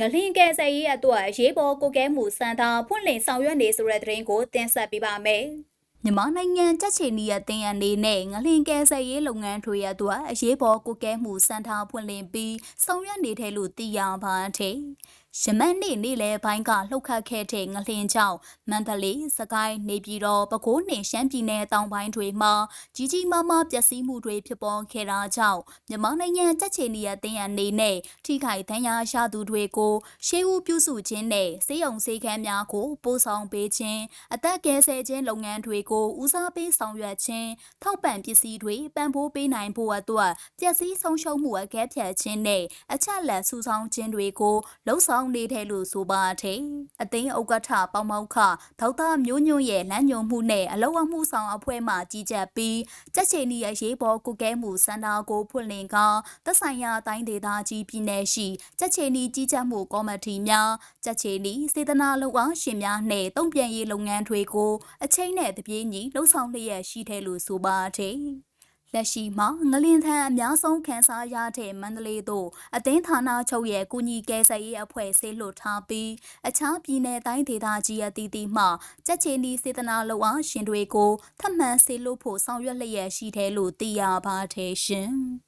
ငလင်ကဲဆယ်ရေးအတွက်ရေးပေါ်ကိုကဲမှုစံထားဖွင့်လှစ်ဆောင်ရွက်နေဆိုတဲ့သတင်းကိုတင်ဆက်ပေးပါမယ်။မြန်မာနိုင်ငံကြက်ချီနီရတင်အနေနဲ့ငလင်ကဲဆယ်ရေးလုပ်ငန်းတွေအတွက်အရေးပေါ်ကိုကဲမှုစံထားဖွင့်လှစ်ပြီးဆောင်ရွက်နေတယ်လို့သိရပါတယ်။ ရမန်နေ့နေ့လယ်ပိုင်းကလှုပ်ခတ်ခဲ့တဲ့ငလင်ကြောင့်မန္တလေးစကိုင်းနေပြည်တော်ပဲခူးနှင့်ရှမ်းပြည်နယ်တောင်ပိုင်းတွေမှာကြီးကြီးမားမားပျက်စီးမှုတွေဖြစ်ပေါ်ခဲ့တာကြောင့်မြန်မာနိုင်ငံကြက်ချီနီရတင်အနေနဲ့ထိခိုက်ဒဏ်ရာရသူတွေကိုရှေးဦးပြုစုခြင်းနဲ့စေယုံစေခန်းများကိုပို့ဆောင်ပေးခြင်းအသက်ကယ်ဆယ်ခြင်းလုပ်ငန်းတွေကိုဦးစားပေးဆောင်ရွက်ခြင်းထောက်ပံ့ပစ္စည်းတွေပံ့ပိုးပေးနိုင်ဖို့အတွက်ပျက်စီးဆုံးရှုံးမှုအကဲဖြတ်ခြင်းနဲ့အချက်လက်စုဆောင်းခြင်းတွေကိုလှုံ့ဆော်နေတယ်လို့ဆိုပါတယ်။အသိန်းဥက္ကဋ္ဌပေါမောက်ခဒေါက်တာမျိုးညွန့်ရဲ့လမ်းညွှန်မှုနဲ့အလောက်အမှုဆောင်အဖွဲ့မှကြီးကြပ်ပြီးကြက်ချေနီရဲ့ရေးပေါ်ကုကဲမှုစန္ဒာကိုဖွင့်လင်ကသက်ဆိုင်ရာတိုင်းဒေသကြီးပြည်နယ်ရှိကြက်ချေနီကြီးကြပ်မှုကော်မတီများကြက်ချေနီစေတနာလုပ်အားရှင်များနဲ့တုံ့ပြန်ရေးလုပ်ငန်းတွေကိုအချိန်နဲ့တပြေးညီလှုံ့ဆော်လျက်ရှိတယ်လို့ဆိုပါတယ်။ လက်ရှိမှာငလင်ထံအများဆုံးခန်းစားရတဲ့မန္တလေးသို့အသင်းဌာနချုပ်ရဲ့ကုညီကယ်ဆယ်ရေးအဖွဲ့ဆေးလွတ်ထားပြီးအခြားပြည်내တိုင်းဒေသကြီးအသီးသီးမှကြက်ချီနီစေတနာလုပ်အားရှင်တွေကိုထပ်မံဆေးလွတ်ဖို့ဆောင်ရွက်လျက်ရှိတယ်လို့သိရပါတယ်ရှင်။